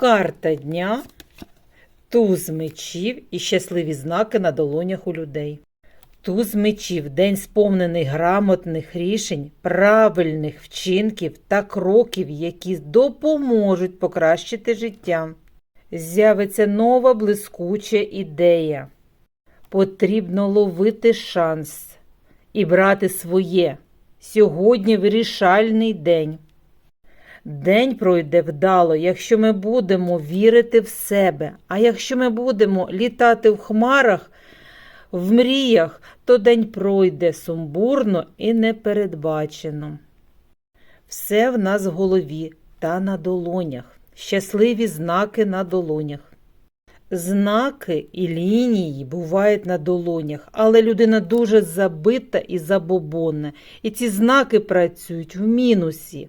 Карта дня, туз мечів і щасливі знаки на долонях у людей. Туз мечів день сповнений грамотних рішень, правильних вчинків та кроків, які допоможуть покращити життя. З'явиться нова блискуча ідея. Потрібно ловити шанс і брати своє. Сьогодні вирішальний день. День пройде вдало, якщо ми будемо вірити в себе. А якщо ми будемо літати в хмарах, в мріях, то день пройде сумбурно і непередбачено. Все в нас в голові та на долонях. Щасливі знаки на долонях. Знаки і лінії бувають на долонях, але людина дуже забита і забобонна. І ці знаки працюють в мінусі,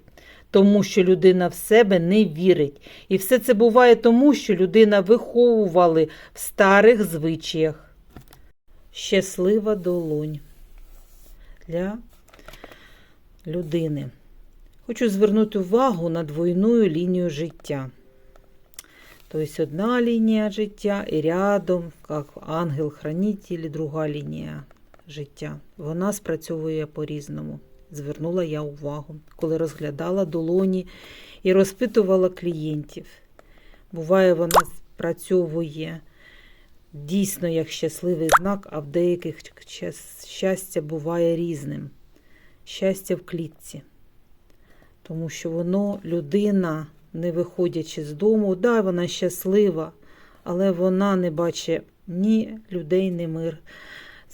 тому що людина в себе не вірить. І все це буває тому, що людина виховували в старих звичаях. Щаслива долонь для людини. Хочу звернути увагу на двойну лінію життя. Тобто одна лінія життя і рядом, як ангел-хранитель, друга лінія життя. Вона спрацьовує по-різному. Звернула я увагу, коли розглядала долоні і розпитувала клієнтів. Буває, вона спрацьовує дійсно як щасливий знак, а в деяких щастя буває різним. Щастя в клітці. Тому що воно, людина, не виходячи з дому, да, вона щаслива, але вона не бачить ні людей, ні мир.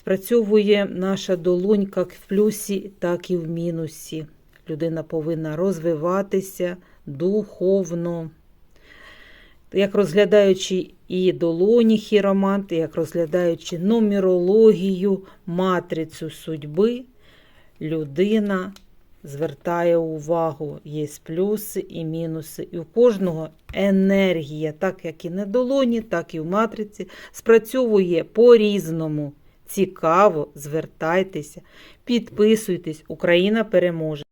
Спрацьовує наша долонь як в плюсі, так і в мінусі. Людина повинна розвиватися духовно. Як розглядаючи і долоні хіромант, як розглядаючи нумерологію, матрицю судьби, людина звертає увагу, є плюси і мінуси. І у кожного енергія, так як і на долоні, так і в матриці, спрацьовує по-різному. Цікаво, звертайтеся, підписуйтесь, Україна переможе.